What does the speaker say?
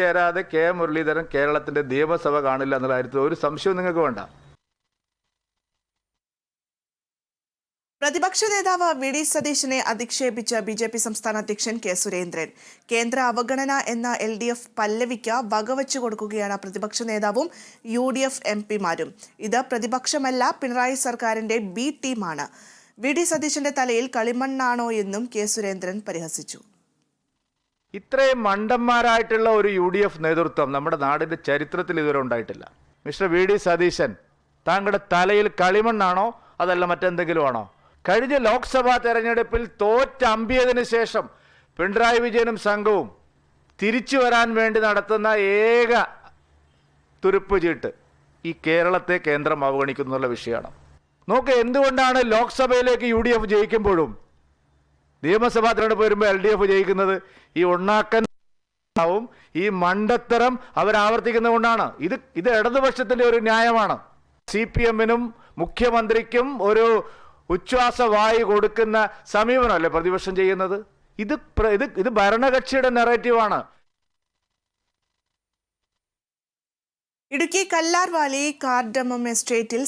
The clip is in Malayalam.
ചേരാതെ കെ മുരളീധരൻ കേരളത്തിന്റെ നിയമസഭ കാണില്ല എന്നുള്ള കാര്യത്തിൽ ഒരു സംശയവും നിങ്ങൾക്ക് വേണ്ട. പ്രതിപക്ഷ നേതാവ് വി ഡി സതീശനെ അധിക്ഷേപിച്ച ബി ജെ പി സംസ്ഥാന അധ്യക്ഷൻ കെ സുരേന്ദ്രൻ. കേന്ദ്ര അവഗണന എന്ന എൽ ഡി എഫ് പല്ലവിക്ക് വകവച്ചു കൊടുക്കുകയാണ് പ്രതിപക്ഷ നേതാവും യു ഡി എഫ് എം പിമാരും. ഇത് പ്രതിപക്ഷമല്ല പിണറായി സർക്കാരിന്റെ ബി ടീമാണ്. വി ഡി സതീശന്റെ തലയിൽ കളിമണ്ണാണോ എന്നും കെ സുരേന്ദ്രൻ പരിഹസിച്ചു. ഇത്രയും മണ്ടന്മാരായിട്ടുള്ള ഒരു യു ഡി എഫ് നേതൃത്വം നമ്മുടെ നാടിന്റെ ചരിത്രത്തിൽ ഇതുവരെ ഉണ്ടായിട്ടില്ല. മിസ്റ്റർ വി ഡി സതീശൻ താങ്കളുടെ തലയിൽ കളിമണ്ണാണോ അതല്ല മറ്റെന്തെങ്കിലും ആണോ കഴിഞ്ഞ ലോക്സഭാ തെരഞ്ഞെടുപ്പിൽ തോറ്റമ്പിയതിനു ശേഷം പിണറായി വിജയനും സംഘവും തിരിച്ചു വരാൻ വേണ്ടി നടത്തുന്ന ഏക തുരുപ്പ് ചീട്ട് ഈ കേരളത്തെ കേന്ദ്രം അവഗണിക്കുന്നുള്ള വിഷയമാണ്. നോക്ക് എന്തുകൊണ്ടാണ് ലോക്സഭയിലേക്ക് യു ഡി എഫ് ജയിക്കുമ്പോഴും നിയമസഭാ തെരഞ്ഞെടുപ്പ് വരുമ്പോൾ എൽ ഡി എഫ് ജയിക്കുന്നത് ഈ ഉണ്ണാക്കൻ വും ഈ മണ്ടത്തരം അവരാവർത്തിക്കുന്നതുകൊണ്ടാണ്. ഇത് ഇത് ഇടതുപക്ഷത്തിന്റെ ഒരു ന്യായമാണ്. സി പി എമ്മിനും മുഖ്യമന്ത്രിക്കും ഒരു ഉച്ഛ്വാസ വായു കൊടുക്കുന്ന സമീപനമല്ലേ പ്രതിപക്ഷം ചെയ്യുന്നത്? ഇത് ഇത് ഇത് ഭരണകക്ഷിയുടെ നെറേറ്റീവാണ് ഇടുക്കി കല്ലാർവാലി കാർഡമം എസ്റ്റേറ്റിൽ